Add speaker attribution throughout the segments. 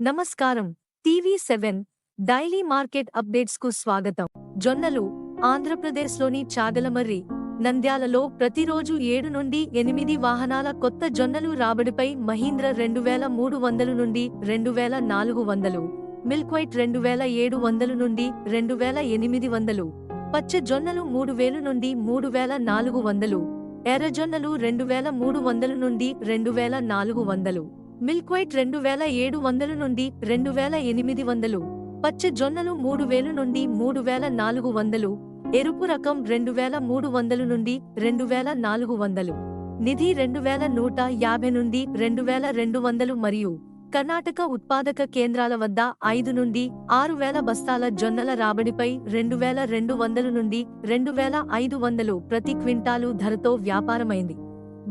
Speaker 1: నమస్కారం. TV seven daily market అప్డేట్స్కు స్వాగతం. జొన్నలు ఆంధ్రప్రదేశ్లోని చాగలమర్రి నంద్యాలలో ప్రతిరోజు ఏడు నుండి ఎనిమిది వాహనాల కొత్త జొన్నలు రాబడిపై మహీంద్ర రెండు వేల మూడు వందలు నుండి రెండు వేల నాలుగు వందలు మిల్క్వైట్ రెండు వేల ఏడు వందలు నుండి రెండు వేల ఎనిమిది వందలు పచ్చ జొన్నలు మూడు వేలు నుండి మూడు వేల నాలుగు వందలు ఎర్రజొన్నలు రెండు వేల మూడు వందలు నుండి రెండు వేల నాలుగు వందలు. మిల్క్వైట్ రెండు వేల ఏడు వందలు నుండి రెండు వేల ఎనిమిది వందలు. పచ్చ జొన్నలు మూడు వేలు నుండి మూడు వేల నాలుగు వందలు. ఎరుపు రకం రెండు వేల మూడు వందలు నుండి రెండు వేల నాలుగు వందలు. నిధి రెండు వేల నూట యాభై నుండి రెండు వేల రెండు వందలు మరియు కర్ణాటక ఉత్పాదక కేంద్రాల వద్ద ఐదు నుండి ఆరు వేల బస్తాల జొన్నల రాబడిపై రెండు వేల రెండు వందలు నుండి రెండు వేల ఐదు వందలు ప్రతి క్వింటాలు ధరతో వ్యాపారమైంది.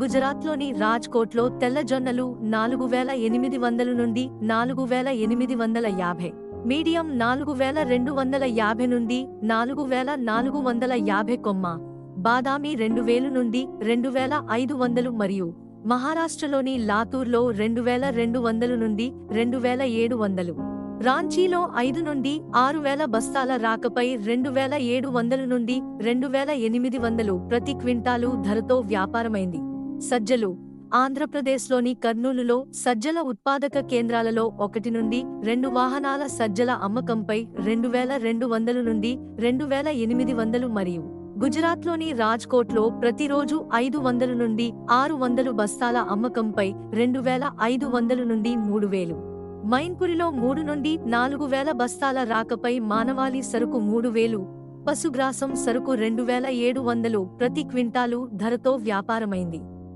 Speaker 1: గుజరాత్లోని రాజ్కోట్లో తెల్లజొన్నలు నాలుగు వేల ఎనిమిది వందల నుండి నాలుగు వేల ఎనిమిది వందల యాభై. మీడియం నాలుగు వేల రెండు వందల యాభై నుండి నాలుగు వేల నాలుగు వందల యాభై కొమ్మ. బాదామి రెండు వేలు నుండి రెండు వేల ఐదు వందలు మరియు మహారాష్ట్రలోని లాతూర్లో రెండు వేల రెండు వందలు నుండి రెండు వేల ఏడు వందలు. రాంచీలో ఐదు నుండి ఆరు వేల బస్తాల రాకపై రెండు వేల ఏడు వందల నుండి రెండు వేల ఎనిమిది వందలు ప్రతి క్వింటాలు ధరతో వ్యాపారమైంది. సజ్జలు. ఆంధ్రప్రదేశ్లోని కర్నూలులో సజ్జల ఉత్పాదక కేంద్రాలలో ఒకటి నుండి రెండు వాహనాల సజ్జల అమ్మకంపై రెండు వేల రెండు వందలు నుండి రెండు వేల ఎనిమిది వందలు మరియు గుజరాత్లోని రాజ్కోట్లో ప్రతిరోజు ఐదు వందలు నుండి ఆరు వందలు బస్తాల అమ్మకంపై రెండు వేల ఐదు వందలు నుండి మూడు వేలు. మైన్పురిలో మూడు నుండి నాలుగు వేల బస్తాల రాకపై మానవాళి సరుకు మూడు వేలు. పశుగ్రాసం సరుకు రెండు వేల ఏడు వందలు ప్రతి క్వింటాలు ధరతో వ్యాపారమైంది.